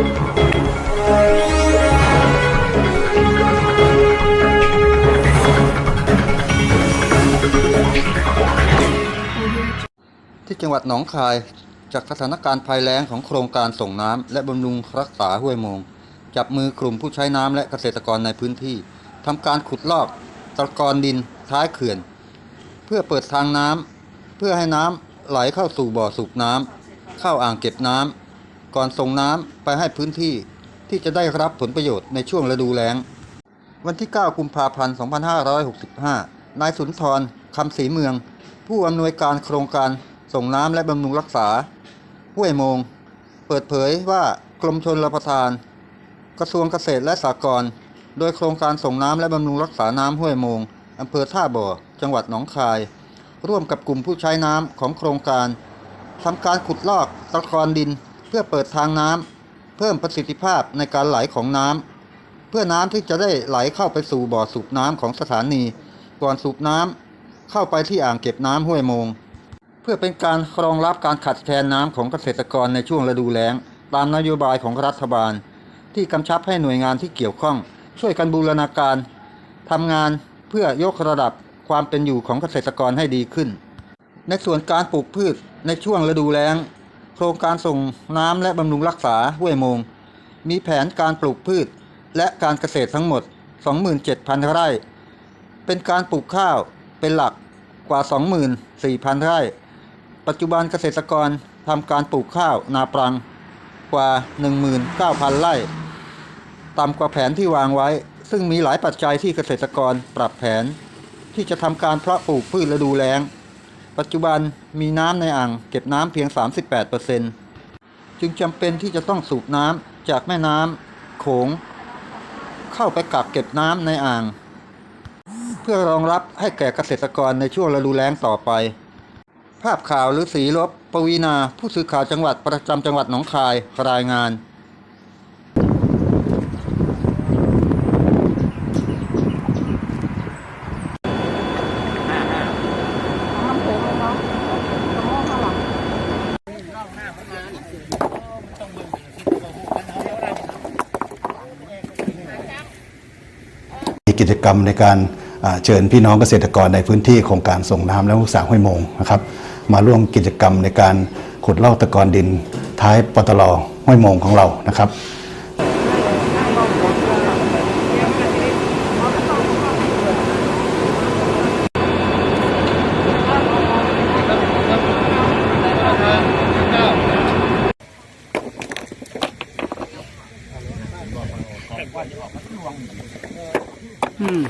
ที่จังหวัดหนองคาย จากสถานการณ์ภัยแล้งของโครงการส่งน้ำและบำรุงรักษาห้วยมง จับมือกลุ่มผู้ใช้น้ำและเกษตรกรในพื้นที่ทำการขุดลอกตะกอนดินท้ายเขื่อน เพื่อเปิดทางน้ำเพื่อให้น้ำไหลเข้าสู่บ่อสูบน้ำเข้าอ่างเก็บน้ำ ก่อนส่งน้ำไปให้พื้นที่ที่จะได้รับผลประโยชน์ในช่วงฤดูแล้ง วันที่ 9 กุมภาพันธ์ 2565 นายสุนทรคำศรีเมือง ผู้อำนวยการโครงการส่งน้ำและบำรุงรักษา ห้วยโมง เปิดเผยว่ากรมชนรับประทาน กระทรวงเกษตรและสหกรณ์โดยโครงการส่งน้ำและบำรุงรักษาน้ำห้วยโมงอำเภอท่าบ่อ จังหวัดหนองคาย ร่วมกับกลุ่มผู้ใช้น้ำของโครงการทำการขุดลอกตะกอนดิน เพื่อเปิดทางน้ำเพิ่มประสิทธิภาพในการไหลของน้ำเพื่อน้ำที่จะได้ไหลเข้าไปสู่บ่อสูบน้ำของสถานี ก่อนสูบน้ำเข้าไปที่อ่างเก็บน้ำห้วยโมง เพื่อเป็นการรองรับการขัดแคลนน้ำของเกษตรกรในช่วงฤดูแล้ง ตามนโยบายของรัฐบาล ที่กำชับให้หน่วยงานที่เกี่ยวข้อง ช่วยกันบูรณาการทำงานเพื่อยกระดับความเป็นอยู่ของเกษตรกรให้ดีขึ้น ในส่วนการปลูกพืชในช่วงฤดูแล้ง ครงการส่งน้ำและบำรุงรักษาห้วยโมง มีแผนการปลูกพืชและการเกษตรทั้งหมด 27,000 ไร่ เป็นการปลูกข้าวเป็นหลักกว่า 24,000 ไร่ ปัจจุบันเกษตรกรทำการปลูกข้าวนาปรังกว่า 19,000 ไร่ ต่ำกว่าแผนที่วางไว้ ซึ่งมีหลายปัจจัยที่เกษตรกรปรับแผน ที่จะทำการเพาะปลูกพืชฤดูแล้ง ปัจจุบันมีน้ำในอ่างเก็บน้ำเพียง 38%จึงจำเป็นที่จะต้องสูบน้ำจากแม่น้ำโขง เข้าไปกักเก็บน้ำในอ่าง เพื่อรองรับให้แก่เกษตรกรในช่วงฤดูแล้งต่อไป ภาพข่าวหรือสีลบปวีนา ผู้สื่อข่าวจังหวัดประจำจังหวัดหนองคายรายงานำโขงเลยเนาะกระโม่ข้างหลัง มี กิจกรรมในการเชิญพี่น้องเกษตรกรในพื้นที่โครงการส่งน้ำและรักษาห้วยโมงนะครับมาร่วมกิจกรรมในการขุดลอกตะกอนดินท้ายปตลห้วยโมงของเรานะครับอืม อืม